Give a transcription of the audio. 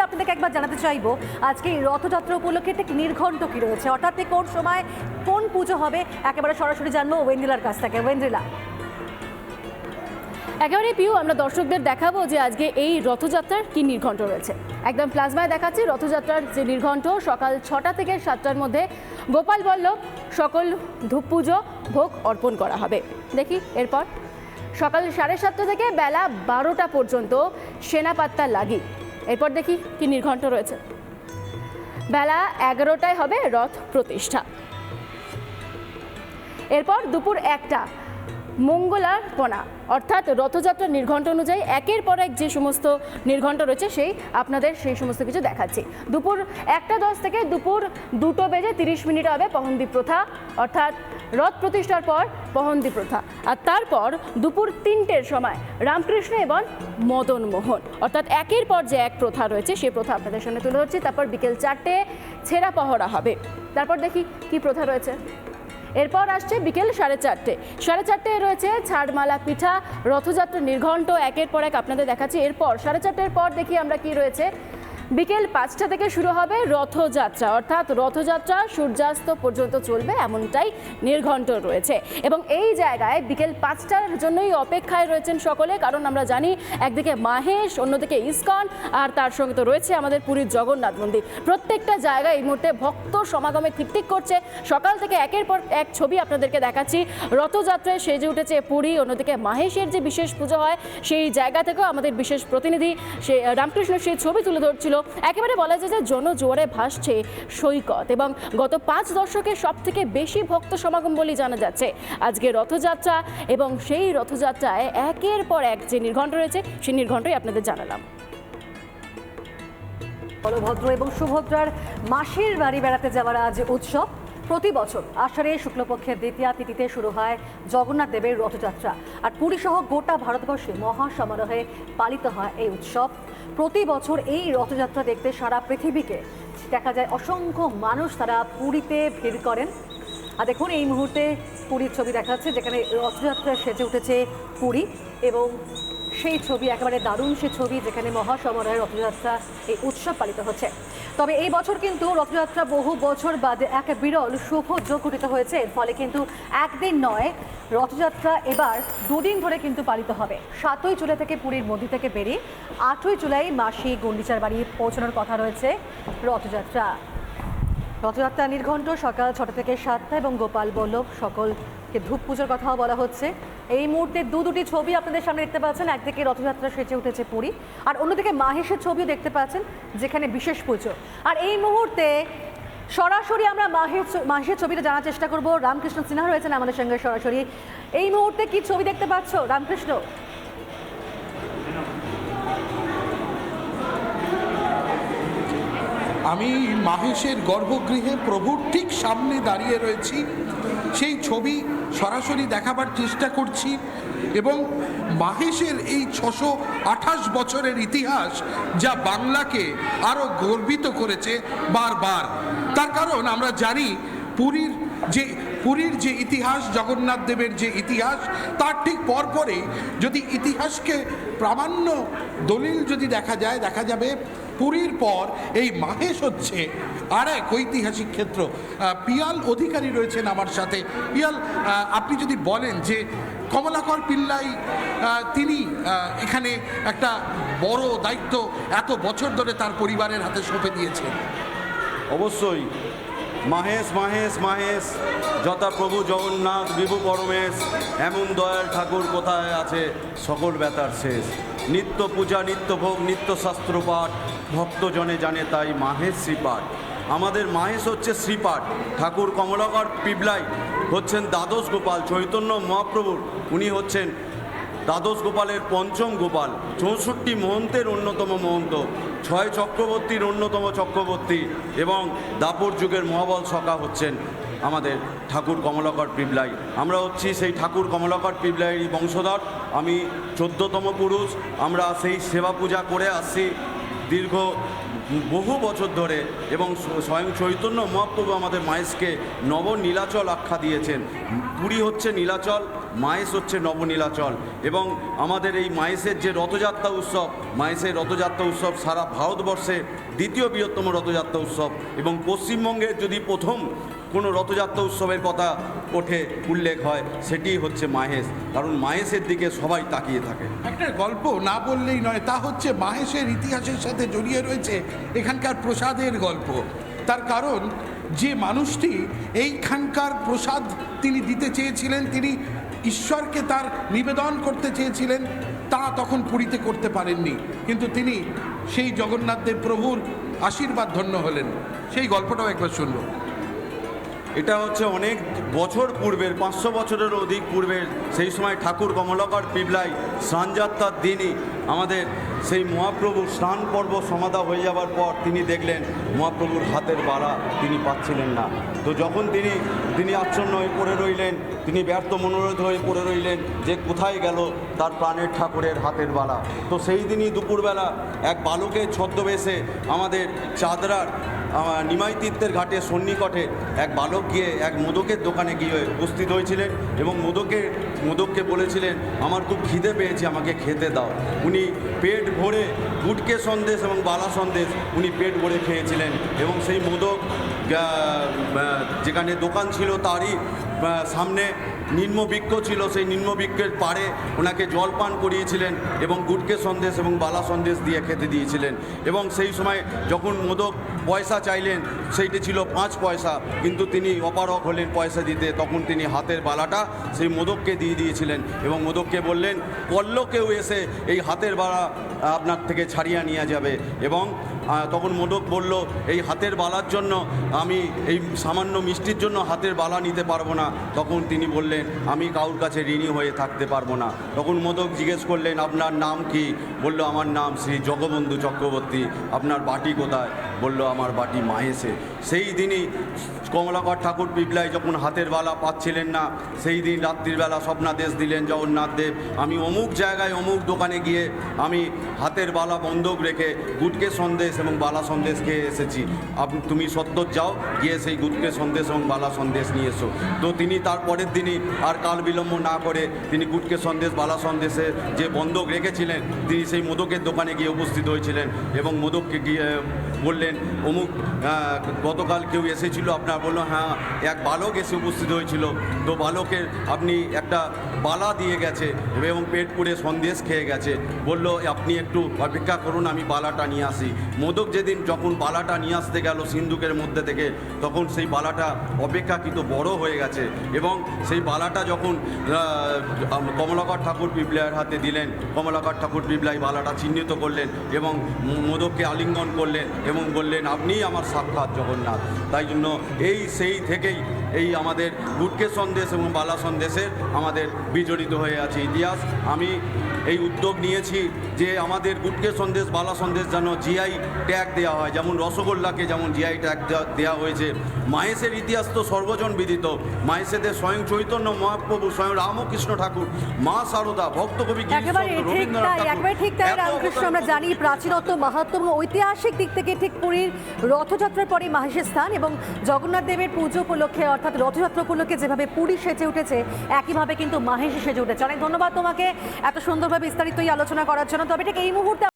মুহূর্তে আপনাদেরকে একবার জানাতে চাইব, আজকে এই রথযাত্রা উপলক্ষে ঠিক নির্ঘণ্ট কি রয়েছে? অর্থাৎ কোন সময় কোন পুজো হবে? একেবারে সরাসরি জানব ওয়েন্দ্রিলার কাছ থেকে। ওয়েন্দ্রিলা। একেবারে পিউ, আমরা দর্শকদের দেখাবো যে আজকে এই রথযাত্রার কি নির্ঘণ্ট রয়েছে। একদম প্লাজমায় দেখাচ্ছি রথযাত্রার যে নির্ঘণ্ট, সকাল ছটা থেকে সাতটার মধ্যে গোপাল বল্লভ সকল ধূপ পুজো, ভোগ অর্পণ করা হবে। দেখি, এরপর সকাল সাড়ে সাতটা থেকে বেলা বারোটা পর্যন্ত সেনাপাত্তা লাগি। এরপর দেখি কি নির্ঘণ্ট রয়েছে। বেলা এগারোটায় হবে রথ প্রতিষ্ঠা। এরপর দুপুর একটা মঙ্গলার্পণা, অর্থাৎ রথযাত্রা নির্ঘণ্ট অনুযায়ী একের পর এক যে সমস্ত নির্ঘণ্ট রয়েছে সেই আপনাদের সেই সমস্ত কিছু দেখাচ্ছি। দুপুর একটা দশ থেকে দুপুর দুটো বেজে তিরিশ মিনিট হবে পহন্দি প্রথা, অর্থাৎ রথ প্রতিষ্ঠার পর পহন্দি প্রথা। আর তারপর দুপুর তিনটের সময় রামকৃষ্ণ এবং মদন মোহন অর্থাৎ একের পর যে এক প্রথা রয়েছে সেই প্রথা আপনাদের সামনে তুলে ধরছি। তারপর বিকেল চারটে ছেঁড়া পহরা হবে। তারপর দেখি কি প্রথা রয়েছে। এরপর আসছে বিকেল সাড়ে চারটে। সাড়ে চারটে রয়েছে ছাড়মালা পিঠা, রথযাত্রা নির্ঘণ্ট, একের পর এক আপনাদের দেখাচ্ছি। এরপর সাড়ে চারটের পর দেখি আমরা কি রয়েছে। বিকেল পাঁচটা থেকে শুরু হবে রথযাত্রা। অর্থাৎ রথযাত্রা সূর্যাস্ত পর্যন্ত চলবে, এমনটাই নির্ঘণ্ট রয়েছে। এবং এই জায়গায় বিকেল পাঁচটার জন্যই অপেক্ষায় রয়েছেন সকলে, কারণ আমরা জানি একদিকে মাহেশ, অন্যদিকে ইস্কন, আর তার সঙ্গে তো রয়েছে আমাদের পুরীর জগন্নাথ মন্দির। প্রত্যেকটা জায়গায় এই মুহূর্তে ভক্ত সমাগমে টিকটিক করছে। সকাল থেকে একের পর এক ছবি আপনাদেরকে দেখাচ্ছি। রথযাত্রায় সেজে উঠেছে পুরী, অন্যদিকে মাহেশের যে বিশেষ পুজো হয়, সেই জায়গা থেকেও আমাদের বিশেষ প্রতিনিধি সে, রামকৃষ্ণ সেই ছবি তুলে ধরছিল। একেবারে বলা যায় যে জনজোয়ারে ভাসছে সৈকত এবং গত পাঁচ দশকে সব থেকে বেশি ভক্ত সমাগম বলে জানা যাচ্ছে। আজকে রথযাত্রা এবং সেই রথযাত্রায় একের পর এক যে নির্ঘণ্ট রয়েছে, সেই নির্ঘণ্টই আপনাদের জানালাম। বলভদ্র এবং সুভদ্রার মাসির বাড়ি বেড়াতে যাওয়ার আজ উৎসব। প্রতি বছর আষাঢ়ে শুক্লপক্ষের দ্বিতীয়া তিথিতে শুরু হয় জগন্নাথ দেবের রথযাত্রা। আর পুরী সহ গোটা ভারতবর্ষে মহা সমারোহে পালিত হয় এই উৎসব। প্রতি বছর এই রথযাত্রা দেখতে সারা পৃথিবীকে দেখা যায়। অসংখ্য মানুষ তারা পুরীতে ভিড় করেন। আর দেখুন, এই মুহূর্তে পুরীর ছবি দেখা যাচ্ছে যেখানে রথযাত্রা সেজে উঠেছে পুরী এবং সেই ছবি, একেবারে দারুণ সে ছবি যেখানে মহাসমারোহে রথযাত্রা এই উৎসব পালিত হচ্ছে। তবে এই বছর কিন্তু রথযাত্রা বহু বছর বাদে এক বিরল যোগ ঘটিত হয়েছে। এর ফলে কিন্তু একদিন নয়, রথযাত্রা এবার দুদিন ধরে কিন্তু পালিত হবে। সাতই জুলাই থেকে পুরীর মধ্যে থেকে বেরিয়ে আটই জুলাই মাসি গন্ডিচার বাড়ি পৌঁছানোর কথা রয়েছে রথযাত্রা। রথযাত্রা নির্ঘণ্ট সকাল ছটা থেকে সাতটা এবং গোপাল বল্লভ সকলকে ধূপ পুজোর কথাও বলা হচ্ছে। এই মুহূর্তে দু দুটি ছবি আপনাদের সামনে দেখতে পাচ্ছেন। একদিকে রথযাত্রা সেজে উঠেছে পুরী, আর অন্যদিকে মাহেশের ছবিও দেখতে পাচ্ছেন, যেখানে বিশেষ পুজো। আর এই মুহূর্তে সরাসরি আমরা মাহের মাহেশের ছবিটা জানার চেষ্টা করব। রামকৃষ্ণ সিনহা রয়েছেন আমাদের সঙ্গে সরাসরি। এই মুহূর্তে কি ছবি দেখতে পাচ্ছ, রামকৃষ্ণ? আমি মাহেশের গর্ভগৃহে প্রভুর ঠিক সামনে দাঁড়িয়ে রয়েছি। সেই ছবি সরাসরি দেখাবার চেষ্টা করছি এবং মাহেশের এই ছশো আঠাশ বছরের ইতিহাস যা বাংলাকে আরও গর্বিত করেছে বারবার। তার কারণ আমরা জানি পুরীর যে পুরীর যে ইতিহাস, জগন্নাথ দেবের যে ইতিহাস, তার ঠিক পরপরে যদি ইতিহাসকে প্রামাণ্য দলিল যদি দেখা যায়, দেখা যাবে পুরীর পর এই মাহেশ হচ্ছে আর এক ঐতিহাসিক ক্ষেত্র। পিয়াল অধিকারী রয়েছেন আমার সাথে। পিয়াল আপনি যদি বলেন যে কমলাকর পিল্লাই তিনি এখানে একটা বড় দায়িত্ব এত বছর ধরে তার পরিবারের হাতে সঁপে দিয়েছেন। অবশ্যই। মাহেশ মাহেশ মাহেশ, যথা প্রভু জগন্নাথ, বিভু পরমেশ, এমন দয়াল ঠাকুর কোথায় আছে? সকল ব্যথার শেষ। নিত্য পূজা, নিত্য ভোগ, নিত্য শাস্ত্র পাঠ, ভক্তজনে জানে তাই মাহেশ শ্রীপাঠ। আমাদের মাহেশ হচ্ছে শ্রীপাঠ। ঠাকুর কমলাকর পিবলাই হচ্ছেন দ্বাদশ গোপাল, চৈতন্য মহাপ্রভুর। উনি হচ্ছেন দ্বাদশ গোপালের পঞ্চম গোপাল। চৌষট্টি মহন্তের অন্যতম মহন্ত, ছয় চক্রবর্তীর অন্যতম চক্রবর্তী এবং দাপর যুগের মহাবল সখা হচ্ছেন আমাদের ঠাকুর কমলাকর পিবলাই। আমরা হচ্ছি সেই ঠাকুর কমলাকর পিবলাইয়েরই বংশধর। আমি চোদ্দতম পুরুষ। আমরা সেই সেবা পূজা করে আসছি দীর্ঘ বহু বছর ধরে এবং স্বয়ং চৈতন্য মহাপ্রভু আমাদের মায়েশকে নব নীলাচল আখ্যা দিয়েছেন। পুরী হচ্ছে নীলাচল মাহেশ হচ্ছে নবনীলাচল এবং আমাদের এই মাহেশের যে রথযাত্রা উৎসব মাহেশের রথযাত্রা উৎসব সারা ভারতবর্ষে দ্বিতীয় বৃহত্তম রথযাত্রা উৎসব এবং পশ্চিমবঙ্গের যদি প্রথম কোনো রথযাত্রা উৎসবের কথা ওঠে, উল্লেখ হয় সেটি হচ্ছে মাহেশ। কারণ মাহেশের দিকে সবাই তাকিয়ে থাকে। একটা গল্প না বললেই নয়, তা হচ্ছে মাহেশের ইতিহাসের সাথে জড়িয়ে রয়েছে এখানকার প্রসাদের গল্প। তার কারণ, যে মানুষটি এইখানকার প্রসাদ তিনি দিতে চেয়েছিলেন, তিনি ঈশ্বরকে তার নিবেদন করতে চেয়েছিলেন, তা তখন পুরীতে করতে পারেননি। কিন্তু তিনি সেই জগন্নাথ দেব প্রভুর আশীর্বাদ ধন্য হলেন। সেই গল্পটাও একবার শুনব। এটা হচ্ছে অনেক বছর পূর্বের, পাঁচশো বছরের অধিক পূর্বের, সেই সময় ঠাকুর কমলাকর পিবলাই স্নানযাত্রার দিনই আমাদের সেই মহাপ্রভুর স্নান পর্ব সমাধা হয়ে যাওয়ার পর তিনি দেখলেন, মহাপ্রভুর হাতের বাড়া তিনি পাচ্ছিলেন না। তো যখন তিনি তিনি আচ্ছন্ন হয়ে পড়ে রইলেন, তিনি ব্যর্থ মনোরোধ হয়ে পড়ে রইলেন যে কোথায় গেল তার প্রাণের ঠাকুরের হাতের বালা তো সেই দিনই দুপুরবেলা এক বালকের ছদ্মবেশে আমাদের চাদরার নিমাই তীর্থের ঘাটে সন্নিকটে এক বালক গিয়ে এক মোদকের দোকানে গিয়ে উপস্থিত হয়েছিলেন এবং মোদকের মোদককে বলেছিলেন, আমার খুব খিদে পেয়েছে, আমাকে খেতে দাও। উনি পেট ভরে গুটকে সন্দেশ এবং বালা সন্দেশ উনি পেট ভরে খেয়েছিলেন এবং সেই মোদক যেখানে দোকান ছিল তারই সামনে নিম্নবৃক্ষ ছিল, সেই নিম্নবৃক্ষের পাড়ে ওনাকে জল পান করিয়েছিলেন এবং গুটকে সন্দেশ এবং বালা সন্দেশ দিয়ে খেতে দিয়েছিলেন। এবং সেই সময় যখন মোদক পয়সা চাইলেন, সেইটি ছিল পাঁচ পয়সা। কিন্তু তিনি অপারক হলেন পয়সা দিতে। তখন তিনি হাতের বালাটা সেই মোদককে দিয়ে দিয়েছিলেন এবং মোদককে বললেন, পল্লকেও এসে এই হাতের বালা আপনার থেকে ছাড়িয়ে নিয়ে যাবে। এবং তখন মোদক বলল, এই হাতের বালার জন্য আমি এই সামান্য মিষ্টির জন্য হাতের বালা নিতে পারব না। তখন তিনি বললেন, আমি কাউর কাছে ঋণী হয়ে থাকতে পারব না। তখন মোদক জিজ্ঞেস করলেন, আপনার নাম কি? বলল, আমার নাম শ্রী জগবন্ধু চক্রবর্তী। আপনার বাটি কোথায়? বলল আমার বাটি মাহেশে। সেই দিনই কমলাকর ঠাকুর পিপলাই যখন হাতের বালা পাচ্ছিলেন না, সেই দিন রাত্রিবেলা স্বপ্নাদেশ দিলেন জগন্নাথ দেব। আমি অমুক জায়গায় অমুক দোকানে গিয়ে আমি হাতের বালা বন্ধক রেখে গুটকে সন্দেশ এবং বালা সন্দেশ খেয়ে এসেছি। আপনি তুমি সত্তর যাও, গিয়ে সেই গুটকে সন্দেশ এবং বালা সন্দেশ নিয়ে এসো। তো তিনি তার পরের দিনই আর কাল বিলম্ব না করে তিনি গুটকে সন্দেশ, বালা সন্দেশে যে বন্ধক রেখেছিলেন, তিনি সেই মোদকের দোকানে গিয়ে উপস্থিত হয়েছিলেন এবং মোদককে গিয়ে বললেন, অমুক গতকাল কেউ এসেছিল, আপনার বলল হ্যাঁ এক বালক এসে উপস্থিত হয়েছিল। তো বালকের আপনি একটা বালা দিয়ে গেছে এবং পেট পুড়ে সন্দেশ খেয়ে গেছে। বলল, আপনি একটু অপেক্ষা করুন, আমি বালাটা নিয়ে আসি। মোদক যেদিন যখন বালাটা নিয়ে আসতে গেল সিন্ধুকের মধ্যে থেকে, তখন সেই বালাটা অপেক্ষাকৃত বড় হয়ে গেছে এবং সেই বালাটা যখন কমলাকর ঠাকুর পিপলাইয়ের হাতে দিলেন, কমলাকর ঠাকুর পিপলাই বালাটা চিহ্নিত করলেন এবং মোদককে আলিঙ্গন করলেন এবং বললেন আপনিই আমার সাক্ষাৎ জগন্নাথ। তাই জন্য এই সেই থেকেই এই আমাদের গুটকে সন্দেশ এবং বালা সন্দেশের আমাদের বিজড়িত হয়ে আছে ইতিহাস। আমি এই উদ্যোগ নিয়েছি যে আমাদের গুটকে সন্দেশ বালা সন্দেশ যেন জিআই ট্যাগ দেওয়া হয় যেমন রসগোল্লাকে যেমন জিআই ট্যাগ দেওয়া হয়েছে। মাহেশের ইতিহাস তো সর্বজন বিদিত। মাহেশেদের স্বয়ং চৈতন্য মহাপ্রভু স্বয়ং রামকৃষ্ণ ঠাকুর মা সারদা ভক্তকবি রামকৃষ্ণ আমরা জানি প্রাচীনত্ব মাহাত্ম ঐতিহাসিক দিক থেকে ঠিক পুরীর রথযাত্রার পরে মাহেশের স্থান এবং জগন্নাথ দেবের পুজো উপলক্ষে অর্থাৎ রথযাত্রা উপলক্ষে যেভাবে পুরী সেজে উঠেছে, একইভাবে কিন্তু মাহেশি সেজে উঠেছে। অনেক ধন্যবাদ তোমাকে এত সুন্দরভাবে বিস্তারিত এই আলোচনা করার জন্য। তবে ঠিক এই মুহূর্তে